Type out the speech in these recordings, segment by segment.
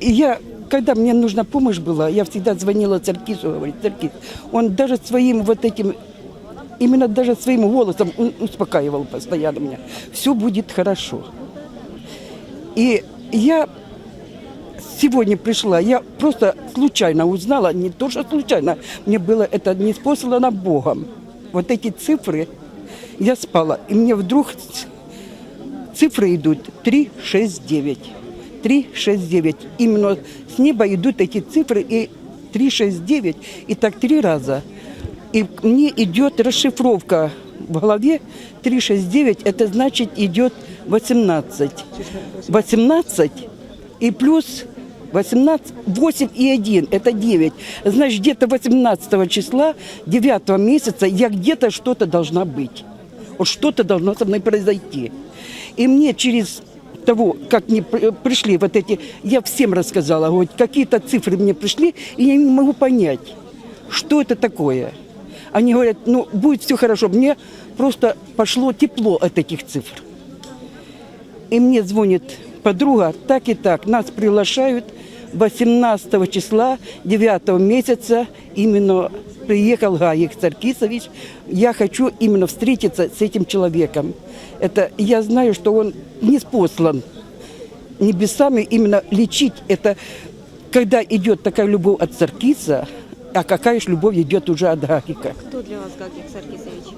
И я, когда мне нужна помощь была, я всегда звонила Церкису, говорит, Церкис. Он даже своим вот этим, именно даже своим голосом успокаивал постоянно меня. Все будет хорошо. И я сегодня пришла, я просто случайно узнала, не то что случайно, мне было это не спослано Богом. Вот эти цифры, я спала, и мне вдруг цифры идут 3, 6, 9. 3, 6, 9. Именно с неба идут эти цифры и 3, 6, 9. И так три раза. И мне идет расшифровка в голове 3, 6, 9. Это значит идет 18. 18 и плюс 18, 8 и 1, это 9. Значит, где-то 18 числа 9 месяца я где-то что-то должна быть. Вот что-то должно со мной произойти. И мне через того, как мне при- пришли вот эти, я всем рассказала, вот какие-то цифры мне пришли, и я не могу понять, что это такое. Они говорят, ну, будет все хорошо. Мне просто пошло тепло от этих цифр. И мне звонит подруга, так и так, нас приглашают 18 числа 9 месяца, именно приехал Гаик Царкисович. Я хочу именно встретиться с этим человеком. Это я знаю, что он не спослан небесами именно лечить. Это когда идет такая любовь от Царкиса, а какая же любовь идет уже от Гагика. Кто для вас Гагик Саркисович?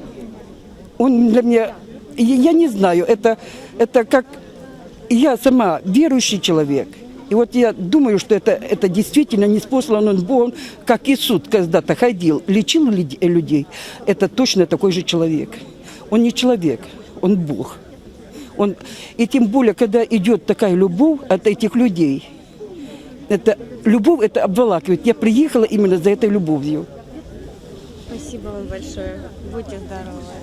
Он для меня, я я не знаю, это, это как я сама верующий человек. И вот я думаю, что это, это действительно не спослан Богом, как Иисус когда-то ходил, лечил люд- людей. Это точно такой же человек. Он не человек, он Бог. Он, и тем более, когда идет такая любовь от этих людей, это, любовь это обволакивает. Я приехала именно за этой любовью. Спасибо вам большое. Будьте здоровы.